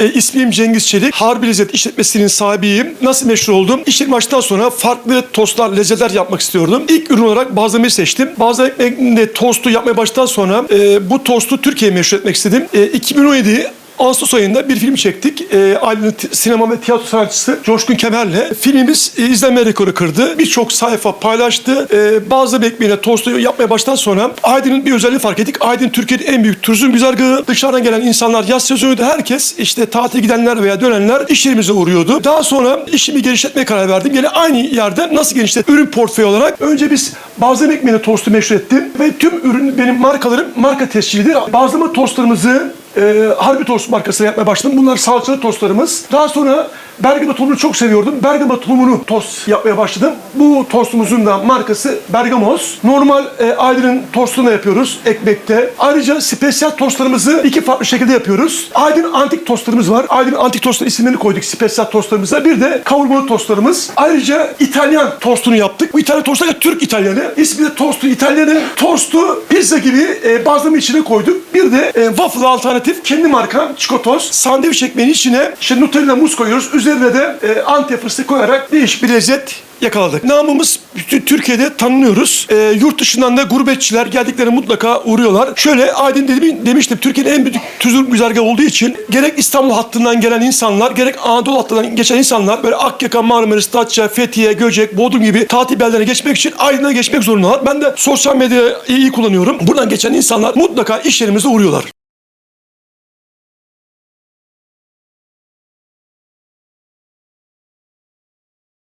E, ismim Cengiz Çelik. Harbi Lezzet işletmesinin sahibiyim. Nasıl meşhur oldum? İşletme açtıktan sonra farklı tostlar, lezzetler yapmak istiyordum. İlk ürün olarak bazlamayı seçtim. Bazlama ekmeğinde tostu yapmaya başladıktan sonra e, bu tostu Türkiye'ye meşhur etmek istedim. E, 2017 Ağustos ayında bir film çektik. E, ailenin t- sinema ve tiyatro sanatçısı Coşkun Kemer'le. Filmimiz e, izlenme rekoru kırdı. Birçok sayfa paylaştı. E, bazı ekmeğine tostu yapmaya baştan sonra Aydın'ın bir özelliği fark ettik. Aydın Türkiye'nin en büyük turizm güzergahı. Dışarıdan gelen insanlar yaz sezonuydu. Herkes işte tatil gidenler veya dönenler iş yerimize uğruyordu. Daha sonra işimi genişletmeye karar verdim. Yine aynı yerde nasıl genişlet? Ürün portföyü olarak önce biz bazlama ekmeğine tostu meşhur ettim. Ve tüm ürün benim markalarım marka tescilidir. Bazlama tostlarımızı e, Harbi Tost markasını yapmaya başladım. Bunlar salçalı tostlarımız. Daha sonra Bergama tulumunu çok seviyordum. Bergama tulumunu tost yapmaya başladım. Bu tostumuzun da markası Bergamos. Normal e, Aydın'ın tostunu yapıyoruz ekmekte. Ayrıca spesiyal tostlarımızı iki farklı şekilde yapıyoruz. Aydın antik tostlarımız var. Aydın antik tostları isimlerini koyduk spesiyal tostlarımıza. Bir de kavurmalı tostlarımız. Ayrıca İtalyan tostunu yaptık. Bu İtalyan tostu da Türk İtalyanı. İsmi de tostu İtalyanı. Tostu pizza gibi e, bazlama içine koyduk. Bir de e, waffle alternatif kendi markam Çikotos. Sandviç ekmeğinin içine işte Nutella muz koyuyoruz. Üzerine de e, Antep fıstığı koyarak değişik bir lezzet yakaladık. Namımız Türkiye'de tanınıyoruz. E, yurt dışından da gurbetçiler geldiklerinde mutlaka uğruyorlar. Şöyle Aydın dedim, demiştim Türkiye'nin en büyük turizm güzergahı olduğu için gerek İstanbul hattından gelen insanlar gerek Anadolu hattından geçen insanlar böyle Akyaka, Marmaris, Datça, Fethiye, Göcek, Bodrum gibi tatil beldelerine geçmek için Aydın'a geçmek zorundalar. Ben de sosyal medyayı iyi kullanıyorum. Buradan geçen insanlar mutlaka iş yerimizde uğruyorlar.